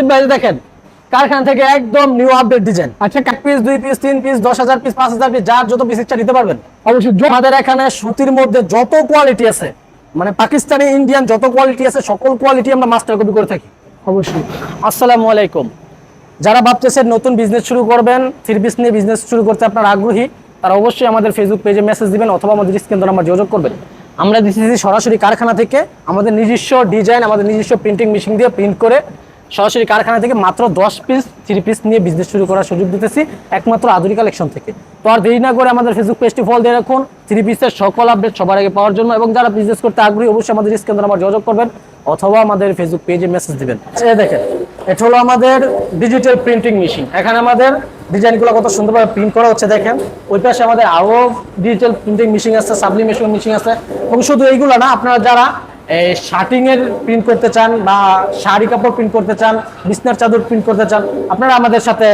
আসিফ ভাই দেখেন। কারখানা থেকে একদম নিউ আপডেট ডিজাইন আচ্ছা এক পিস দুই পিস তিন পিস দশ হাজার পিস পাঁচ হাজার পিস যার যত পিস ইচ্ছা নিতে পারবেন। অবশ্যই আমাদের এখানে সুতির মধ্যে যত কোয়ালিটি আছে মানে পাকিস্তানি ইন্ডিয়ান যত কোয়ালিটি আছে সকল কোয়ালিটি আমরা মাস্টার কপি করে থাকি। অবশ্যই। আসসালামু আলাইকুম। যারা ভাবতেছেন নতুন বিজনেস শুরু করবেন থ্রি পিস নিয়ে বিজনেস শুরু করতে আপনার আগ্রহী তারা অবশ্যই আমাদের ফেসবুক পেজে মেসেজ দিবেন অথবা আমাদের স্ক্রিন নাম্বার যোগাযোগ করবেন। আমরা দিচ্ছি সরাসরি কারখানা থেকে আমাদের নিজস্ব ডিজাইন আমাদের নিজস্ব প্রিন্টিং মেশিন দিয়ে প্রিন্ট করে সরাসরি কারখানা থেকে মাত্র দশ পিস থ্রি পিস নিয়ে বিজনেস শুরু করার সুযোগ দিতেছি একমাত্র আধুনিক কালেকশন থেকে। তো আর দেরি না করে আমাদের ফেসবুক পেজটি ফল দিয়ে রাখুন। থ্রি পিসের সকল আপডেট সবার আগে পাওয়ার জন্য এবং যারা বিজনেস করতে আগ্রহী, অবশ্যই আমাদের স্ক্রিন নাম্বার যোগাযোগ করবেন অথবা আমাদের ফেসবুক পেজে মেসেজ দিবেন। এই দেখেন, এটা হলো আমাদের ডিজিটাল প্রিন্টিং মেশিন এখানে আমাদের ডিজাইনগুলো কত সুন্দরভাবে প্রিন্ট করা হচ্ছে দেখেন। ওই পাশে আমাদের আরও ডিজিটাল প্রিন্টিং মেশিন আছে সাবলিমেশন মেশিন আছে। এবং শুধু এইগুলো না, আপনারা যারা শার্টিং এর প্রিন্ট করতে চান বা শাড়ি কাপড় প্রিন্ট করতে চান, বিছনার চাদর প্রিন্ট করতে চান, আপনারা আমাদের সাথে,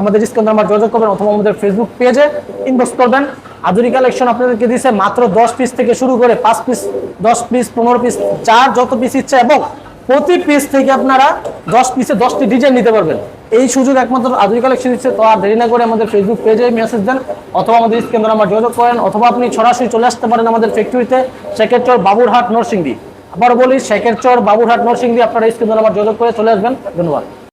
আমাদের স্ক্রিন নাম্বার যোগাযোগ করবেন অথবা আমাদের ফেসবুক পেজে ইনবক্স করবেন। আধুনিক কালেকশন আপনাদেরকে দিচ্ছে মাত্র দশ পিস থেকে শুরু করে পাঁচ পিস দশ পিস পনেরো পিস চার যত পিস ইচ্ছে এবং প্রতি পিস থেকে আপনারা দশ পিসে দশটি ডিজাইন নিতে পারবেন। এই সুযোগ একমাত্র আধুনিক কালেকশন দিচ্ছে, তো আর দেরি না করে আমাদের ফেসবুক পেজে মেসেজ দেন অথবা আমাদের স্ক্রিন নাম্বার যোগাযোগ করেন, অথবা আপনি সরাসরি চলে আসতে পারেন আমাদের ফ্যাক্টরিতে সেকেরচর বাবুরহাট, নরসিংদী। আবার বলি শেখের চর বাবুরহাট নরসিংদী আপনারা স্ক্রিন আমার যোগাযোগ করে চলে আসবেন। ধন্যবাদ।